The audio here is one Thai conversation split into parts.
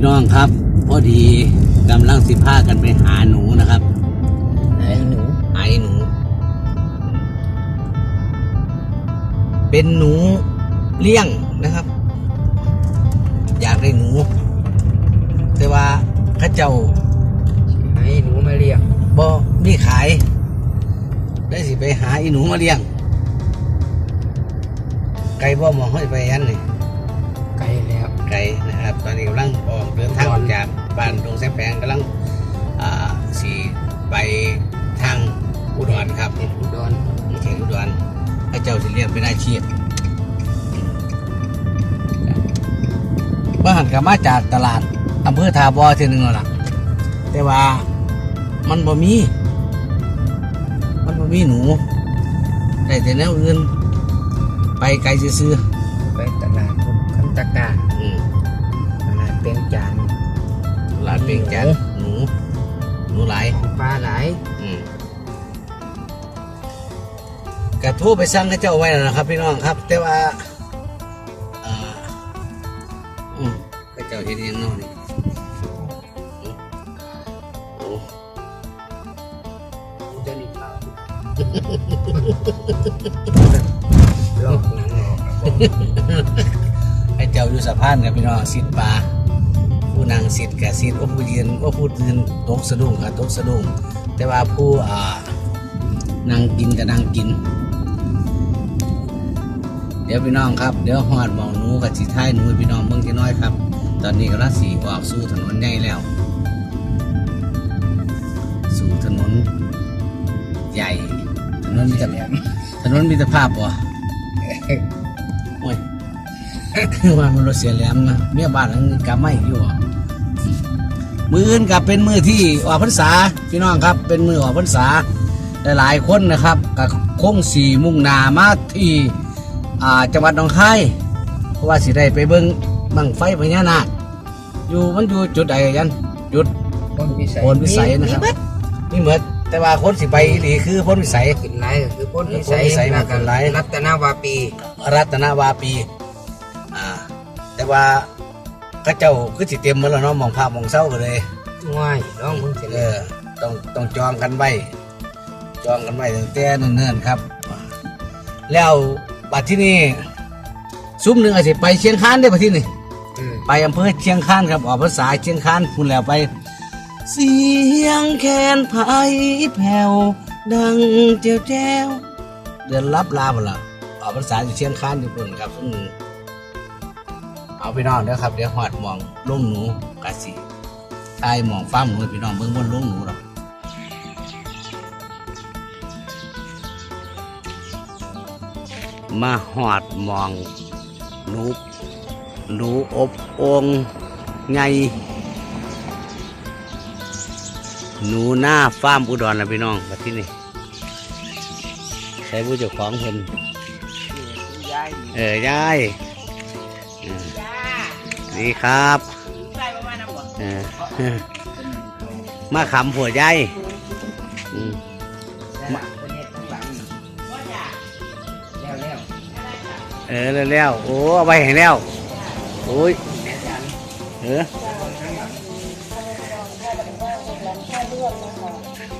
พี่น้องครับ พอดีกำลังสิพากันไปหาหนูนะครับไอ้หนูหาไอ้หนู เป็นหนูเลี้ยงนะครับ อยากได้หนู แต่ว่าเข้าเจ้าไอ้หนูมาเรียกบ่มีขาย ได้สิไปหาอีหนูมาเลี้ยง ไก่บ่หมองห้อยไปยันนี่ไกลแล้ว ไก่นะครับ ตอนนี้กำลังออกเดินทางออกจากบ้านดงแสแปงกำลังอ่าสีไปทางอุดรครับเป็นอุดรเขตอุดรพระเจ้าสิเลี้ยงเป็นอาชีพบ้านก็มาจากตลาดอำเภอทาบอทีหนึ่งแล้วล่ะแต่ว่ามันบ่มี มันบ่มีหนู ได้แต่แนวอื่น ไปไกลซื้อ ตะกาๆอืมตลาดเปียงจานตลาดเปลียงจันทน์หนูหนูหลายของปลาหลายอืมกระทู้ไปสั่งให้เจ้าไว้แล้วนะครับ พี่น้องครับ แต่ว่าอ่าอืมให้เจ้าเห็นยังนอกนี่อืมโอ้จะนี่เราลอกหนังออกให้ เจ้าอยู่สะพานกับพี่น้องสิทธิ์ปลาผู้นางสิทธิ์กับสิทธิ์ว่าผู้ยืนว่าผู้ยืนตกสะดุ้งกับตกสะดุ้งแต่ว่าผู้อ่านั่งกินกับนั่งกิน เดี๋ยวพี่น้องครับเดี๋ยวหอดมองหนูกับสีท้ายหนูพี่น้องเมืองจะน้อยครับ ตอนนี้กำลังสีออกสู่ถนนใหญ่แล้ว สู่ถนนใหญ่ถนนมีแต่ถนนมีแต่ภาพบ่ ว่ามันรถเสียแหลมนะเมียบ้านหลังนี้กะไม่อยู่อะมืออื่นกับเป็นมือที่ออกพรรษาพี่น้องครับ เป็นมือออกพรรษาหลายๆคนนะครับกับคงสีมุ่งหนามาที่อ่าจังหวัดหนองคายเพราะว่าสิได้ไปเบิ้งบังไฟพญานาคอยู่มันอยู่จุดใดยันจุดพ้นวิสัยโพนวิสัยนะครับ นี่เหมือนแต่ว่าคนสิไปอีหลีคือพ้นวิสัยกินไรก็คือพ้นวิพ้นวิสัสัยยมากินหลาย รัตนาวาปี รัตนวาปี อ่า แต่ว่าเข้าเจ้าคือสิเตรียมมาแล้วเนาะหมองภาพมองเศร้ากันเลยง่ายน้องมึงเสร็จเอแล้วอต้องต้องจองกันไว้จองกันไว้ตั้งแต่เนิ่นๆครับ แล้วบัดที่นี่ซุ้มหนึ่งอาจจะไปเชียงคานได้อบัดที่นี่อืมไปอำเภอเชียงคานครับออกภาษาเชียงคานคุณแล้วไป เสียงแคนไผ่แผ่วดังเจียวแจ้วเดือนรับลาหมดละออกภาษาอยู่เชียงคานอยู่ปุ่นครับซึ่ง เอาพี่น้องเด้อครับเดี๋ยวหอดหมองลุงหนูกะสิทายหมองฟ้าร์มหนูให้พี่น้องเบิ่งบนลุงหนูหรอกมาหอดหมองหนูหนูอบโองไงหนูหน้าฟาร์มอุดรนะพี่น้องมาที่นี่ใช้ผู้เจ้าของเพิ่นยายเออยายเออ ดีครับเออมาขำผัวยายอืมมาคนนี้ทั้งหลังแล้วแล้วเออแล้วแล้วโอ้เอาไปให้แล้วโอ้ยแม่จันเออ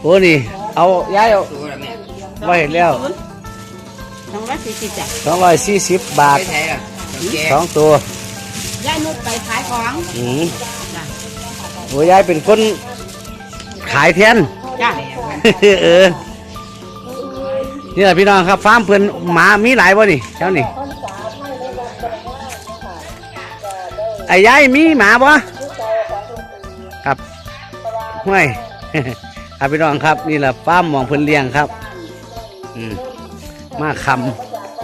โอ้นี่เอายายเอาตัวละแม่ไว้ให้แล้วสองร้อยสี่สิบจ้ะสองร้อยสี่สิบบาทไปไหนอะแกสองตัว ย่านุชไปขายของอืมจ้ะโอ้ยายเป็นคนขายเทียนจ้ะเออนี่แหละพี่น้องครับฟาร์มเพื่อนหมามีหลายบ่นี่เจ้านี่ไอ้ยายมีหมาบ่ครับห้วย ครับพี่น้องครับ นี่แหละฟาร์มหมองเพื่อนเลี้ยงครับ อืมมาค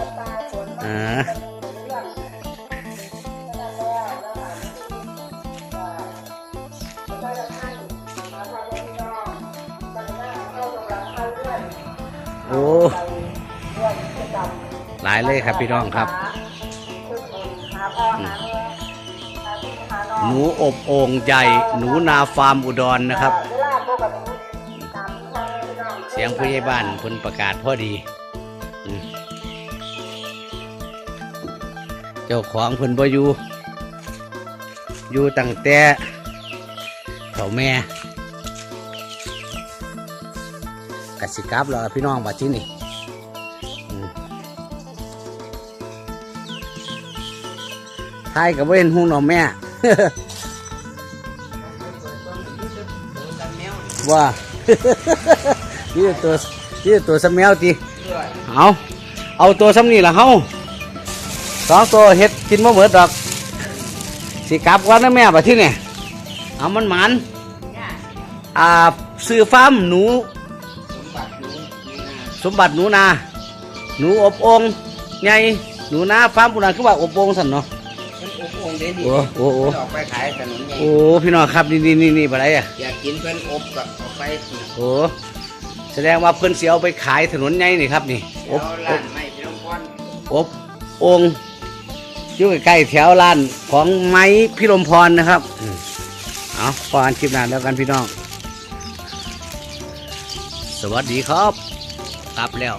ำอ่า โอ้ หลายเลยครับพี่น้องครับอืมหนูอบโอ่งใหญ่ หนูนาฟาร์มอุดรนะครับ เสียงผู้ใหญ่บ้านเพิ่นประกาศพอดีอืมเจ้าของเพิ่นบ่อยู่ อยู่ตั้งแต่เถ่าแม่ กสิกลับแล้วล่ะพี่น้องบัดที่นี่อืมทายกับเว้นหุ่งน้องแม่ว่านี่ตัวนี่ตัวสมแมวตีเอาเอาตัวสำนี่ละเฮาสองตัวเฮ็ดกินมะเหมือดอกสิกลับวันนะแม่บัดที่นี่เอามันหมันอ่าซื้อฟาร์มหนูส มบัติหนูนี่นะสมบัติหนูนา หนูอบองค์ใหญ่หนูนาฟาร์มปุนาคือว่าอบองค์สั่นเนาะมันอบองเด่นดีโอ้โอ้โอ้ออกไปขายถนนไงโอ้พี่น้องครับนี่นี่นี่นี่อะไรอะอยากกินเพิ่นอบก็ออกไปโอ้แสดงว่าเพิ่นสิเอาไปขายถนนใหญ่นี่ครับนี่อแล้บวอร้านบไม่พี่น้องพรอบองค์อยู่ใกล้ๆแถวร้านของไม้พิรมพรนะครับอืมเอาพอกันคลิปหน้าแล้วกันพี่น้อง สวัสดีครับ กลับแล้ว